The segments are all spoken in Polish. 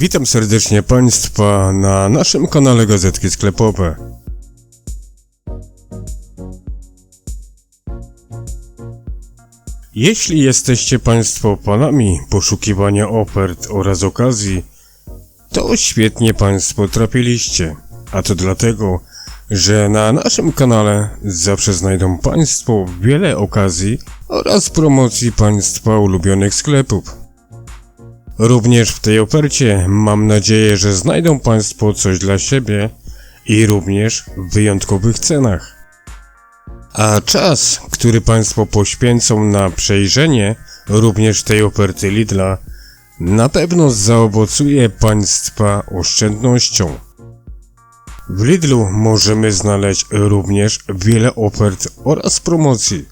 Witam serdecznie Państwa na naszym kanale Gazetki Sklepowe. Jeśli jesteście Państwo panami poszukiwania ofert oraz okazji, to świetnie Państwo trafiliście. A to dlatego, że na naszym kanale zawsze znajdą Państwo wiele okazji oraz promocji Państwa ulubionych sklepów. Również w tej ofercie mam nadzieję, że znajdą Państwo coś dla siebie i również w wyjątkowych cenach. A czas, który Państwo poświęcą na przejrzenie również tej oferty Lidla, na pewno zaowocuje Państwa oszczędnością. W Lidlu możemy znaleźć również wiele ofert oraz promocji,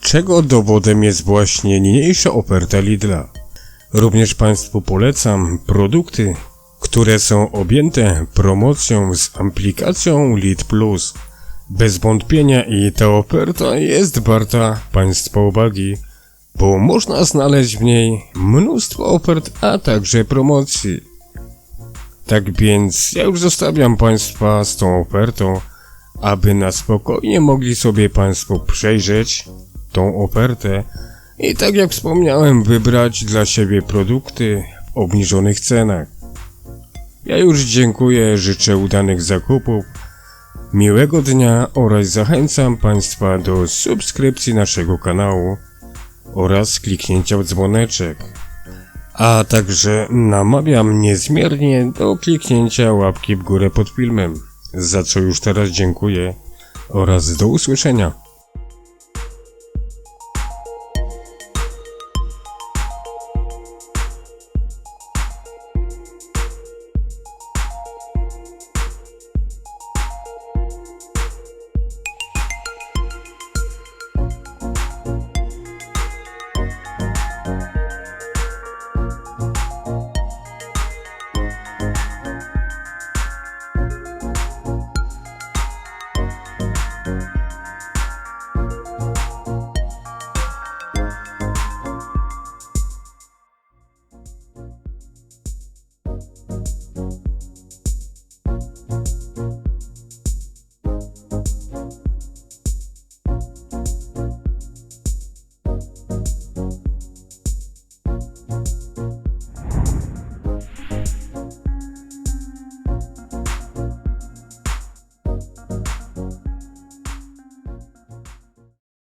czego dowodem jest właśnie niniejsza oferta Lidla. Również Państwu polecam produkty, które są objęte promocją z aplikacją Lead Plus. Bez wątpienia i ta oferta jest warta Państwa uwagi, bo można znaleźć w niej mnóstwo ofert, a także promocji. Tak więc ja już zostawiam Państwa z tą ofertą, aby na spokojnie mogli sobie Państwo przejrzeć tą ofertę i tak jak wspomniałem, wybrać dla siebie produkty w obniżonych cenach. Ja już dziękuję, życzę udanych zakupów, miłego dnia oraz zachęcam Państwa do subskrypcji naszego kanału oraz kliknięcia w dzwoneczek. A także namawiam niezmiernie do kliknięcia łapki w górę pod filmem, za co już teraz dziękuję oraz do usłyszenia.